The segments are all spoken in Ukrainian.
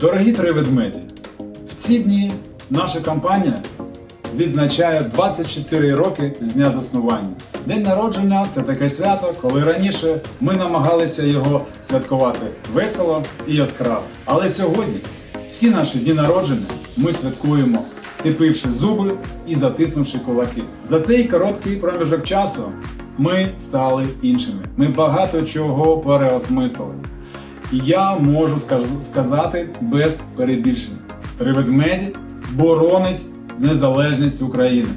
Дорогі три ведмеді, в ці дні наша компанія відзначає 24 роки з дня заснування. День народження це таке свято, коли раніше ми намагалися його святкувати весело і яскраво. Але сьогодні всі наші дні народження ми святкуємо, сцепивши зуби і затиснувши кулаки. За цей короткий проміжок часу ми стали іншими. Ми багато чого переосмислили. І я можу сказати без перебільшень. Три ведмеді боронить незалежність України.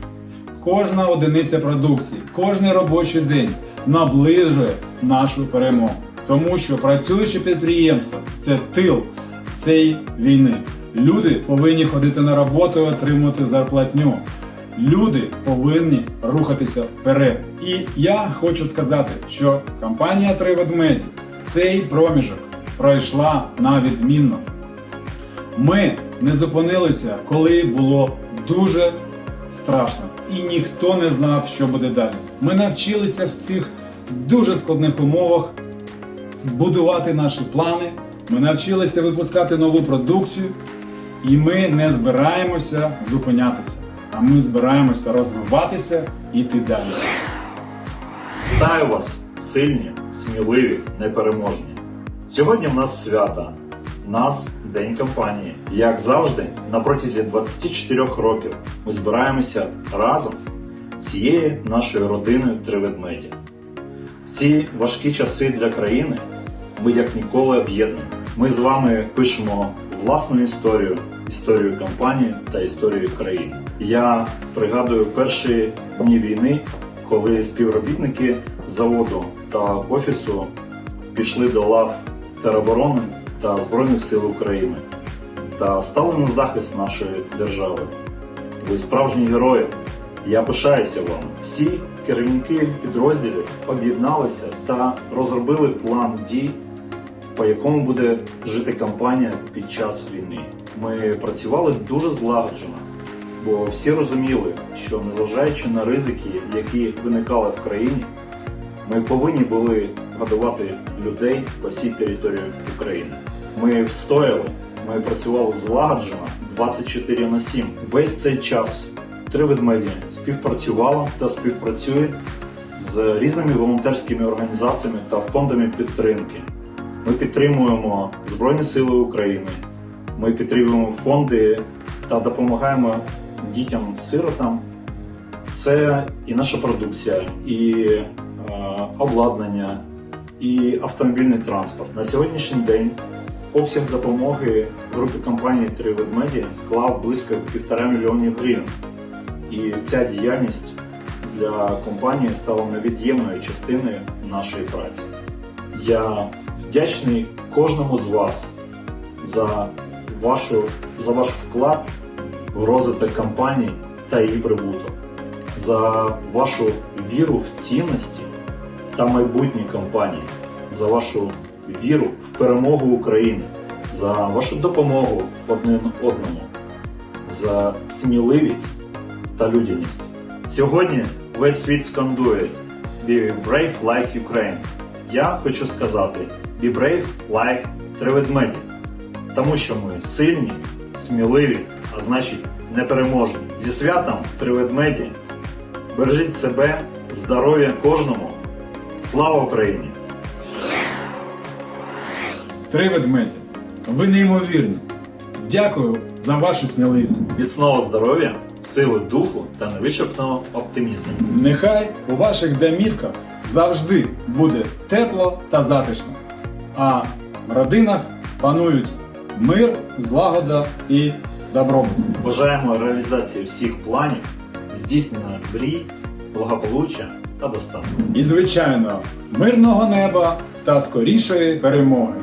Кожна одиниця продукції, кожний робочий день наближує нашу перемогу. Тому що працююче підприємство це тил цієї війни. Люди повинні ходити на роботу і отримувати зарплатню. Люди повинні рухатися вперед. І я хочу сказати, що компанія Три ведмеді цей проміжок пройшла на відмінно. Ми не зупинилися, коли було дуже страшно, і ніхто не знав, що буде далі. Ми навчилися в цих дуже складних умовах будувати наші плани. Ми навчилися випускати нову продукцію, і ми не збираємося зупинятися, а ми збираємося розвиватися і йти далі. Вітаю вас, сильні, сміливі, непереможні. Сьогодні в нас свята. Нас День компанії. Як завжди, на протязі 24 років ми збираємося разом всією нашою родиною три ведмеді. В ці важкі часи для країни ми як ніколи об'єднані. Ми з вами пишемо власну історію, історію компанії та історію країни. Я пригадую перші дні війни, коли співробітники заводу та офісу пішли до лав тероборони та Збройних сил України та стали на захист нашої держави. Ви справжні герої. Я пишаюся вам. Всі керівники підрозділів об'єдналися та розробили план дій, по якому буде жити компанія під час війни. Ми працювали дуже злагоджено, бо всі розуміли, що незважаючи на ризики, які виникали в країні, ми повинні були годувати людей по всій території України. Ми встояли, ми працювали злагоджено 24 на 7. Весь цей час три ведмеді співпрацювала та співпрацює з різними волонтерськими організаціями та фондами підтримки. Ми підтримуємо Збройні Сили України, ми підтримуємо фонди та допомагаємо дітям-сиротам. Це і наша продукція, і е, обладнання, і автомобільний транспорт. На сьогоднішній день обсяг допомоги групи компанії ведмеді склав близько півтора мільйонів гривень. І ця діяльність для компанії стала невід'ємною частиною нашої праці. Я вдячний кожному з вас за, вашу, за ваш вклад в розвиток компанії та її прибуток, за вашу віру в цінності та майбутнє компанії, за вашу віру в перемогу України, за вашу допомогу один одному, за сміливість та людяність. Сьогодні весь світ скандує Be brave like Ukraine. Я хочу сказати Be brave like три ведмеді. Тому що ми сильні, сміливі, а значить непереможні. Зі святом три ведмеді. Бережіть себе, здоров'я кожному. Слава Україні! Три ведмеді. Ви неймовірні. Дякую за вашу сміливість. Міцного здоров'я, сили духу та невичерпного оптимізму. Нехай у ваших домівках завжди буде тепло та затишно, а в родинах панують мир, злагода і добробут. Бажаємо реалізації всіх планів, здійснення мрій, благополуччя та достатку. І, звичайно, мирного неба та скорішої перемоги.